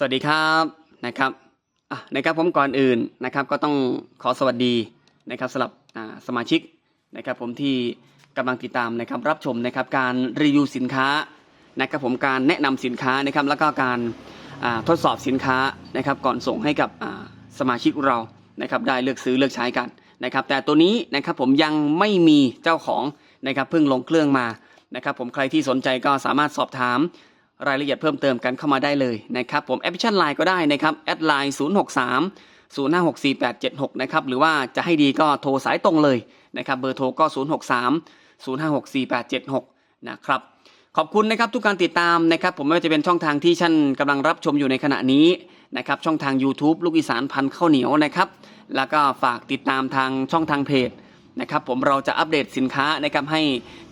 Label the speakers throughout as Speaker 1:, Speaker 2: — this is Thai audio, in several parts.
Speaker 1: สวัสดีครับนะครับอะนะครับผมก่อนอื่นนะครับก็ต้องขอสวัสดีนะครับสำหรับอ่าสมาชิกนะครับผมที่กำลังติดตามนะครับรับชมนะครับการรีวิวสินค้านะครับผมการแนะนำสินค้านะครับแล้วก็การอ่าทดสอบสินค้านะครับก่อนส่งให้กับอ่าสมาชิกเรานะครับได้เลือกซื้อเลือกใช้กันนะครับแต่ตัวนี้นะครับผมยังไม่มีเจ้าของนะครับเพิ่งลงเครื่องมานะครับผมใครที่สนใจก็สามารถสอบถาม รายละเอียดเพิ่มเติมกันเข้ามาได้เลยนะครับผมแอปพลิเคชันไลน์ก็ได้นะครับแอดไลน์0 6 3 0 5 6 4 8 7 6นะครับหรือว่าจะให้ดีก็โทรสายตรงเลยนะครับเบอร์โทรก็ 0 6 3 0 5 6 4 8 7 6นะครับขอบคุณนะครับทุกการติดตามนะครับผมไม่ว่าจะเป็นช่องทางที่ท่านกำลังรับชมอยู่ในขณะนี้นะครับช่องทาง YouTube ลูกอีสานพันข้าวเหนียวนะครับแล้วก็ฝากติดตามทางช่องทางเพจนะครับผมเราจะอัปเดตสินค้านะครับให้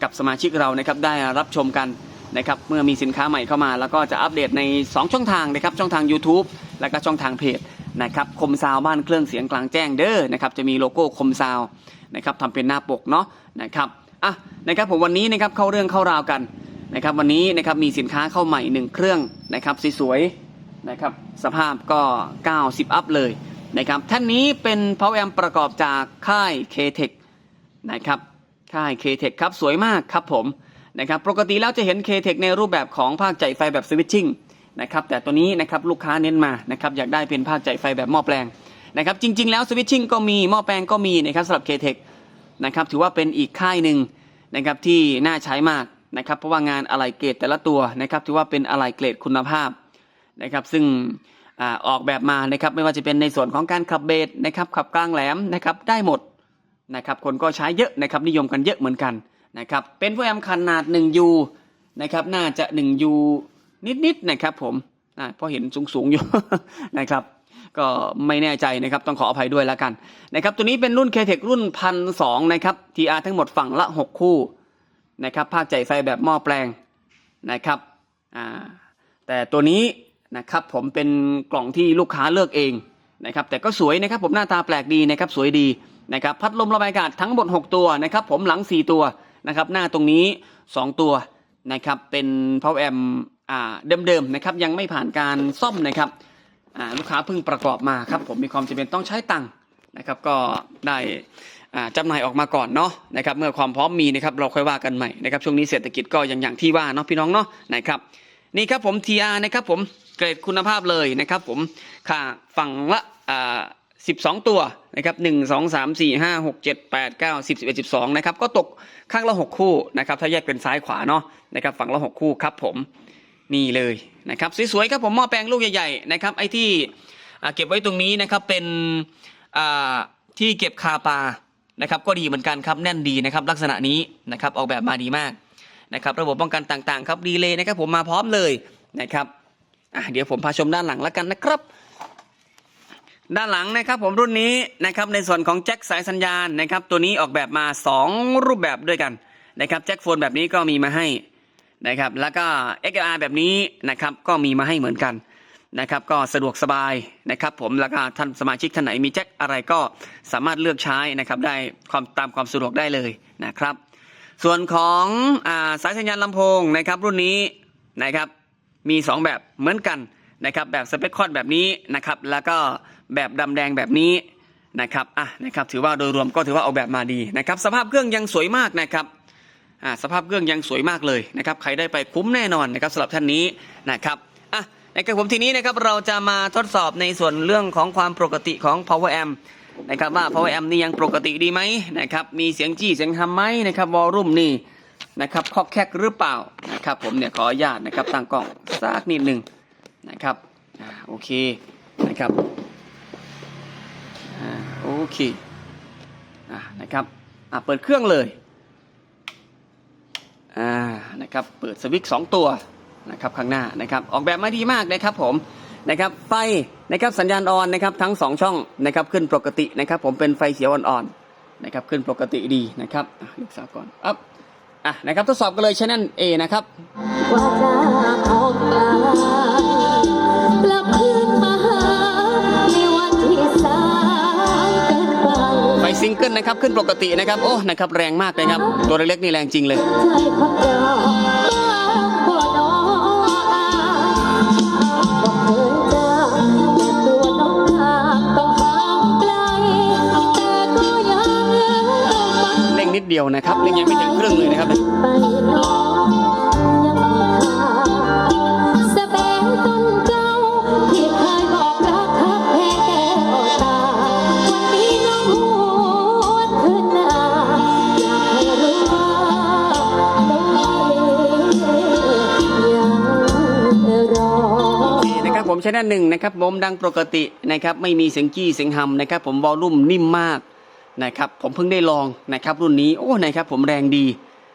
Speaker 1: กับสมาชิกเรานะครับได้รับชมกัน นะครับเมื่อมีสินค้าใหม่เข้ามา แล้วก็จะอัปเดตใน 2 ช่องทางนะครับช่องทาง YouTube แล้วก็ช่องทางเพจนะครับคมซาวบ้านเครื่องเสียงกลางแจ้งเด้อนะครับจะมีโลโก้คมซาวนะครับทำเป็นหน้าปกเนาะนะครับอะนะครับผมวันนี้นะครับเข้าเรื่องเข้าราวกันนะครับวันนี้นะครับมีสินค้าเข้าใหม่ 1 เครื่องนะครับสวยๆนะครับสภาพก็ 90 อัพเลยนะครับท่านนี้เป็น Power Amp ประกอบจากค่าย K-Tech นะครับค่าย K-Tech ครับสวยมากครับผม นะครับปกติแล้วจะเห็น K-Tech ในรูปแบบของภาคจ่ายไฟแบบสวิตชิ่งนะครับแต่ตัวนี้นะครับลูกค้าเน้นมานะครับอยากได้เป็นภาคจ่ายไฟแบบหม้อแปลงนะครับจริง ๆ แล้วสวิตชิ่งก็มีหม้อแปลงก็มีนะครับสำหรับ K-Tech นะครับถือว่าเป็นอีกค่ายหนึ่งนะครับที่น่าใช้มากนะครับเพราะว่างานอะไหล่เกรดแต่ละตัวนะครับถือว่าเป็นอะไหล่เกรดคุณภาพนะครับซึ่งอออกแบบมานะครับไม่ว่าจะเป็นในส่วนของการขับเบสนะครับขับกลางแหลมนะครับได้หมดนะครับคนก็ใช้เยอะนะครับนิยมกันเยอะเหมือนกัน นะครับ เป็นพวกแอมขนาด 1U นะครับ น่าจะ 1U นิดๆนะครับผมอ่าพราะเห็นสูงๆอยู่นะครับ ก็ไม่แน่ใจนะครับ ต้องขออภัยด้วยแล้วกันนะครับ ตัวนี้เป็นรุ่น KTEC รุ่นพันสองนะครับ TR ทั้งหมดฝั่งละ 6 คู่นะครับภาคใจไฟแบบหม้อแปลงนะครับอ่าแต่ตัวนี้นะครับผมเป็นกล่องที่ลูกค้าเลือกเองนะครับแต่ก็สวยนะครับผมหน้าตาแปลกดีนะครับสวยดีนะครับพัดลมระบายอากาศทั้งหมด 6 ตัวนะครับผมหลัง 4 ตัว นะครับ หน้าตรงนี้ 2 ตัวนะครับเป็น power amp อ่าเดิมๆนะครับยังไม่ผ่านการซ่อมนะครับอ่าลูกค้าเพิ่งประกอบมาครับผมมีความจำเป็นต้องใช้ตังค์นะครับก็ได้จำหน่ายออกมาก่อนเนาะนะครับเมื่อความพร้อมมีนะครับเราค่อยว่ากันใหม่นะครับช่วงนี้เศรษฐกิจก็อย่างอย่างที่ว่าเนาะพี่น้องเนาะนะครับนี่ครับผม TR นะครับผมเกรดคุณภาพเลยนะครับผมค่าฝั่งละ อ่า12ตัวนะครับ1 2 3 4 5 6 7 8 9 10 11 12นะครับก็ตกข้างละ6คู่นะครับถ้าแยกเป็นซ้ายขวาเนาะนะครับฝั่งละ6คู่ครับผมนี่เลยนะครับสวยๆครับผมหม้อแปลงลูกใหญ่ๆนะครับไอ้ที่เก็บไว้ตรงนี้นะครับเป็นที่เก็บคาปลานะครับก็ดีเหมือนกันครับแน่นดีนะครับลักษณะนี้นะครับออกแบบมาดีมากนะครับระบบป้องกันต่างๆ ครับดีเลยนะครับผมมาพร้อมเลยนะครับเดี๋ยวผมพาชมด้านหลังแล้วกันนะครับ ด้านหลังนะครับผมรุ่นนี้นะครับในส่วนของแจ็คสายสัญญาณนะครับตัวนี้ออกแบบมา 2 รูปแบบด้วยกันนะครับแจ็คโฟนแบบนี้ก็มีมาให้นะครับแล้วก็ XLR แบบนี้นะครับก็มีมาให้เหมือนกันนะครับก็สะดวกสบายนะครับผมแล้วก็ท่านสมาชิกท่านไหนมีแจ็คอะไรก็สามารถเลือกใช้นะครับได้ความตามความสะดวกได้เลยนะครับ ส่วนของอาสายสัญญาณลำโพงนะครับรุ่นนี้นะครับมี 2 แบบเหมือนกันนะครับแบบสเปคคอนแบบนี้นะครับแล้วก็ แบบดำแดงแบบนี้นะครับอะนะครับถือว่าโดยรวมก็ถือว่าออกแบบมาดีนะครับสภาพเครื่องยังสวยมากนะครับอ่าสภาพเครื่องยังสวยมากเลยนะครับใครได้ไปคุ้มแน่นอนนะครับสำหรับท่านนี้นะครับอะนะครับผมทีนี้นะครับเราจะมาทดสอบในส่วนเรื่องของความปกติของ power amp นะครับว่า power amp นี่ยังปกติดีไหมนะครับมีเสียงจี้เสียงทำไหมนะครับวอลลุ่มนี่นะครับคอกแคกหรือเปล่านะครับผมเนี่ยขออนุญาตนะครับตั้งกล้องสักนิดหนึ่งนะครับอ่าโอเคนะครับ โอเคอ่านะครับอ่าเปิดเครื่องเลยอ่านะครับเปิดสวิตช์สองตัวนะครับข้างหน้านะครับออกแบบมาดีมากนะครับผมนะครับไฟนะครับสัญญาณออนนะครับทั้ง 2 ช่องนะครับขึ้นปกตินะครับผมเป็นไฟเขียวอ่อนๆนะครับขึ้นปกติดีนะครับอะลูกสาวก่อนอัพอะนะครับทดสอบกันเลยชแนล A นะครับ ซิงเกิลนะครับขึ้นปกตินะครับโอ้นะครับแรงมากเลยครับตัวเล็กๆนี่แรงจริงเลย
Speaker 2: เล่งนิดเดี
Speaker 1: ยวนะครับเล่งยังไม่ถึงครึ่งเลยนะครับ ผมใช้ด้าหนึ่งนะครับผมดังปกตินะครับไม่มีเสียงจี้เสียงฮัมนะครับผมวอลลุ่มนิ่มมากนะครับผมเพิ่งได้ลองนะครับรุ่นนี้โอ้นะครับผมแรงดี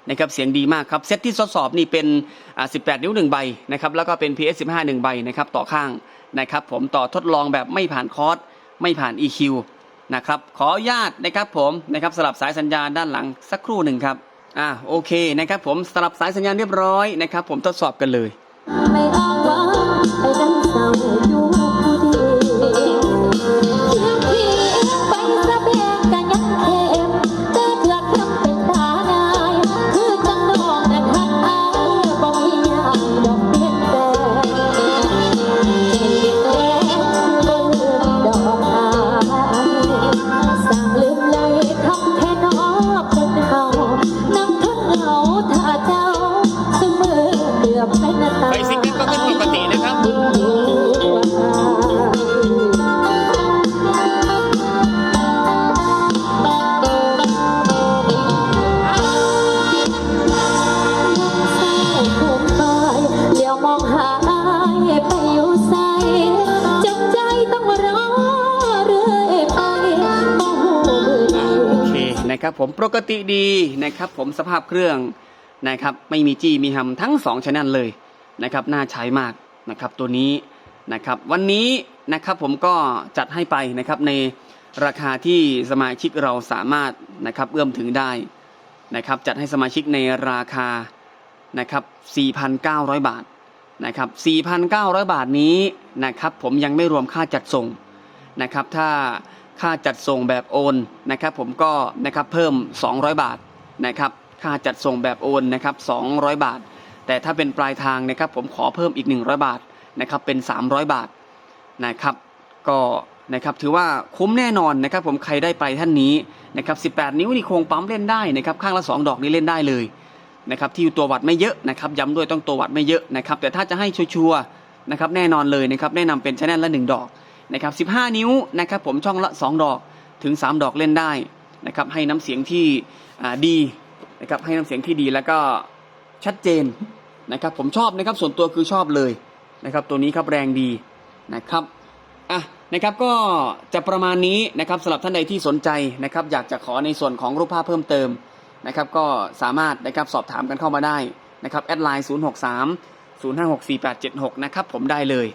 Speaker 1: นะครับเสียงดีมากครับเซตที่ทดสอบนี่เป็นอ่า18 นิ้ว 1 ใบนะครับแล้วก็เป็น PS 15 1 ใบนะครับต่อข้างนะครับผมต่อทดลองแบบไม่ผ่านคอร์สไม่ผ่าน EQ นะครับขออนุญาตนะครับผมนะครับสลับสายสัญญาณด้านหลังสักครู่หนึ่งครับอ่าโอเคนะครับผมสลับสายสัญญาณเรียบร้อยนะครับผมทดสอบกันเลย
Speaker 2: ไอ้ดันเศร้าอยู่ผู้เดียวเพียงเพียงไปส นะ
Speaker 1: ครับผมปกติดีนะครับผมสภาพเครื่องนะครับไม่มีจี้มีฮัมทั้ง2ชแนลเลยนะครับน่าใช้มากนะครับตัวนี้นะครับวันนี้นะครับผมก็จัดให้ไปนะครับในราคาที่สมาชิกเราสามารถนะครับเอื้อมถึงได้นะครับจัดให้สมาชิกในราคานะครับ4,900 บาทนะครับ4,900 บาทนี้นะครับผมยังไม่รวมค่าจัดส่งนะครับถ้า ค่าจัดส่งแบบโอนนะครับผมก็นะครับเพิ่ม 200 บาทนะครับค่าจัดส่งแบบโอนนะครับ200 บาท แต่ถ้าเป็นปลายทางนะครับผมขอเพิ่มอีก 100 บาทนะครับเป็น 300 บาทนะครับก็นะครับถือว่าคุ้มแน่นอนนะครับผมใครได้ไปท่านนี้นะครับ18 นิ้วนี่โครงปั๊มเล่นได้นะครับข้างละ 2 ดอกนี้เล่นได้เลยนะครับที่ตัววัดไม่เยอะนะครับย้ำด้วยต้องตัววัดไม่เยอะนะครับแต่ถ้าจะให้ชัวร์นะครับแน่นอนเลยนะครับแนะนำเป็นชแนลละ 1 ดอก นะครับ15 นิ้วนะครับผมช่องละ 2 ดอกถึง 3 ดอกเล่นได้นะครับให้น้ำเสียงที่ดีนะครับให้น้ำเสียงที่ดีแล้วก็ชัดเจนนะครับผมชอบนะครับส่วนตัวคือชอบเลยนะครับตัวนี้ครับแรงดีนะครับอะนะครับก็จะประมาณนี้นะครับสำหรับท่านใดที่สนใจนะครับอยากจะขอในส่วนของรูปภาพเพิ่มเติมนะครับก็สามารถนะครับสอบถามกันเข้ามาได้นะครับแอดไลน์ 063 056 4876 นะครับผมได้เลย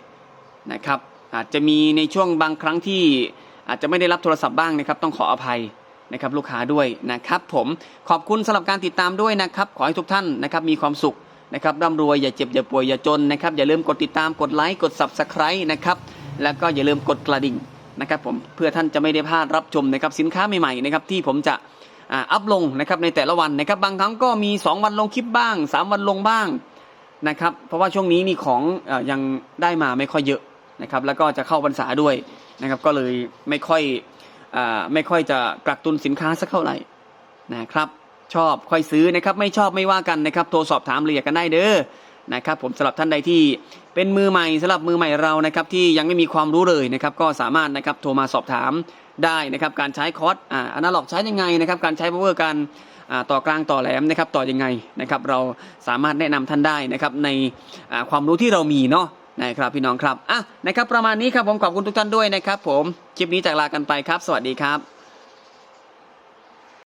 Speaker 1: นะครับ อาจจะมีในช่วงบางครั้งที่อาจจะไม่ได้รับโทรศัพท์บ้างนะครับต้องขออภัยนะครับลูกค้าด้วยนะครับผมขอบคุณสำหรับการติดตามด้วยนะครับขอให้ทุกท่านนะครับมีความสุขนะครับร่ำรวยอย่าเจ็บอย่าป่วยอย่าจนนะครับอย่าลืมกดติดตามกดไลค์กด subscribe นะครับแล้วก็อย่าลืมกดกระดิ่งนะครับผมเพื่อท่านจะไม่ได้พลาดรับชมนะครับสินค้าใหม่ๆนะครับที่ผมจะอัพลงนะครับในแต่ละวันนะครับบางครั้งก็มี 2 วันลงคลิปบ้าง 3 วันลงบ้างนะครับเพราะว่าช่วงนี้นี่ของอยังได้มาไม่ค่อยเยอะ นะครับแล้วก็จะเข้าพรรษาด้วยนะครับก็เลยไม่ค่อยอไม่ค่อยจะกักตุนสินค้าสักเท่าไหร่นะครับชอบค่อยซื้อนะครับไม่ชอบไม่ว่ากันนะครับโทรสอบถามรายละเอียกันได้เด้อนะครับผมสำหรับท่านใดที่เป็นมือใหม่สำหรับมือใหม่เรานะครับที่ยังไม่มีความรู้เลยนะครับก็สามารถนะครับโทรมาสอบถามได้นะครับการใช้คอร์สอ่าอนาล็อกใช้ยังไงนะครับการใช้พาวเวอร์การอ่าต่อกลางต่อแหลมนะครับต่อยังไงนะครับเราสามารถแนะนำท่านได้นะครับในความรู้ที่เรามีเนาะ นะครับพี่น้องครับอะนะครับประมาณนี้ครับผมขอบคุณทุกท่านด้วยนะครับผมคลิปนี้จากลากันไปครับ สวัสดีครับ